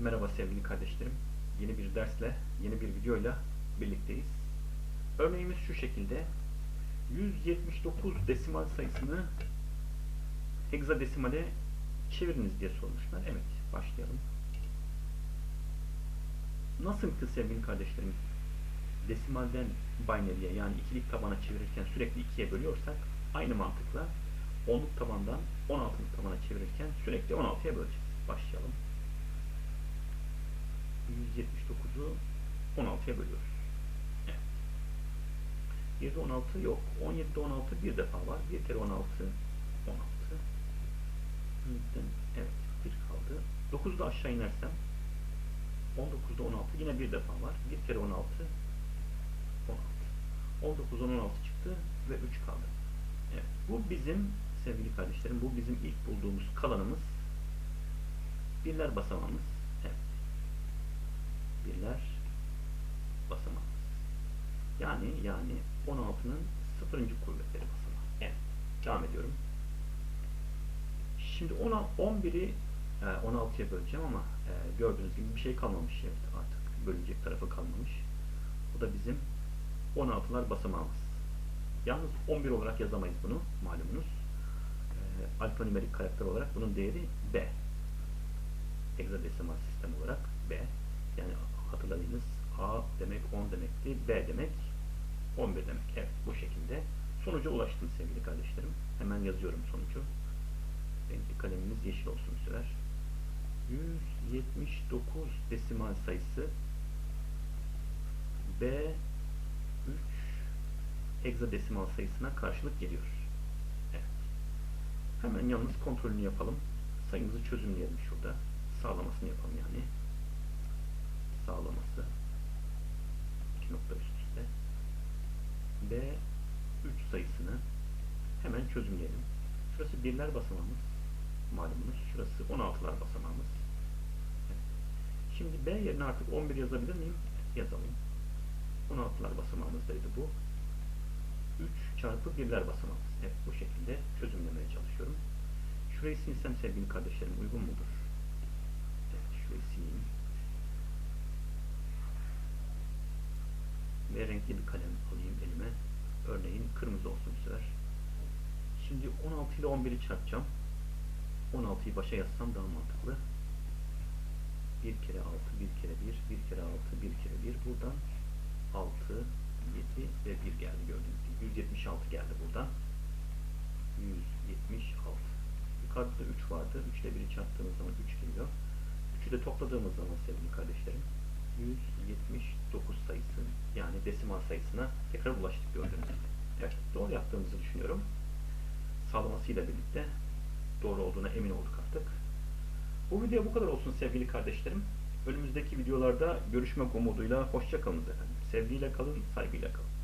Merhaba sevgili kardeşlerim. Yeni bir dersle, yeni bir videoyla birlikteyiz. Örneğimiz şu şekilde. 179 desimal sayısını hegzadesimale çeviriniz diye sormuşlar. Evet, başlayalım. Nasıl ki sevgili kardeşlerim desimalden binary'e yani ikilik tabana çevirirken sürekli ikiye bölüyorsak aynı mantıkla onluk tabandan 16'lık tabana çevirirken sürekli 16'ya böleceğiz. Başlayalım. 179'u 16'ya bölüyoruz. Evet. 7'de 16 yok. 17'de 16 bir defa var. 1 kere 16 16. Evet. 1 kaldı. 9'da aşağı inersem 19'da 16 yine bir defa var. 1 kere 16 16. 19'dan 16 çıktı ve 3 kaldı. Evet. Bu bizim sevgili kardeşlerim bu bizim ilk bulduğumuz kalanımız. Birler basamağımız. Birler basamağımız. Yani yani 16'nın 0. kuvvetleri basamağı. Evet. Devam ediyorum. Şimdi 11'i 16'ya böleceğim ama e, gördüğünüz gibi bir şey kalmamış. Artık bölünecek tarafı kalmamış. Bu da bizim 16'lar basamağımız. Yalnız 11 olarak yazamayız bunu malumunuz. E, karakter olarak bunun değeri B. Hexadesimal sistem olarak B. Yani hatırladığınız A demek 10 demekti. B demek 11 demek. Evet bu şekilde. Sonuca ulaştım sevgili kardeşlerim. Hemen yazıyorum sonucu. Renkli kalemimiz yeşil olsun bu sefer. 179 desimal sayısı B3 hexadesimal sayısına karşılık geliyor. Evet. Hemen yalnız kontrolünü yapalım. Sayımızı çözümleyelim şurada. Sağlamasını yapalım yani. Sağlaması. İki nokta üst üste. B3 sayısını hemen çözümleyelim. Şurası birler basamağımız. Malumunuz. Şurası 16'lar basamağımız. Evet. Şimdi B yerine artık 11 yazabilir miyim? Yazalım. 16'lar basamağımızdaydı bu. 3 çarpı birler basamağımız. Evet bu şekilde çözümlemeye çalışıyorum. Şurayı silsem sevgili kardeşlerim uygun mudur? Evet şurayı sileyim. Ve renkli bir kalem alayım elime. Örneğin kırmızı olsun bu sefer. Şimdi 16 ile 11'i çarpacağım. 16'yı başa yazsam daha mantıklı. 1 kere 6, 1 kere 1, 1 kere 6, 1 kere 1. Buradan 6, 7 ve 1 geldi gördüğünüz gibi. 176 geldi buradan. 176. Yukarıda 3 vardı. 3 ile 1'i çarptığımız zaman 3 geliyor. 3'ü de topladığımız zaman sevgili kardeşlerim 179 sayısı yani desimal sayısına tekrar ulaştık gördüğünüz gibi. Evet doğru yaptığımızı düşünüyorum. Sağlamasıyla birlikte doğru olduğuna emin olduk artık. Bu video bu kadar olsun sevgili kardeşlerim. Önümüzdeki videolarda görüşmek umuduyla hoşça kalın efendim. Sevgiyle kalın, saygıyla kalın.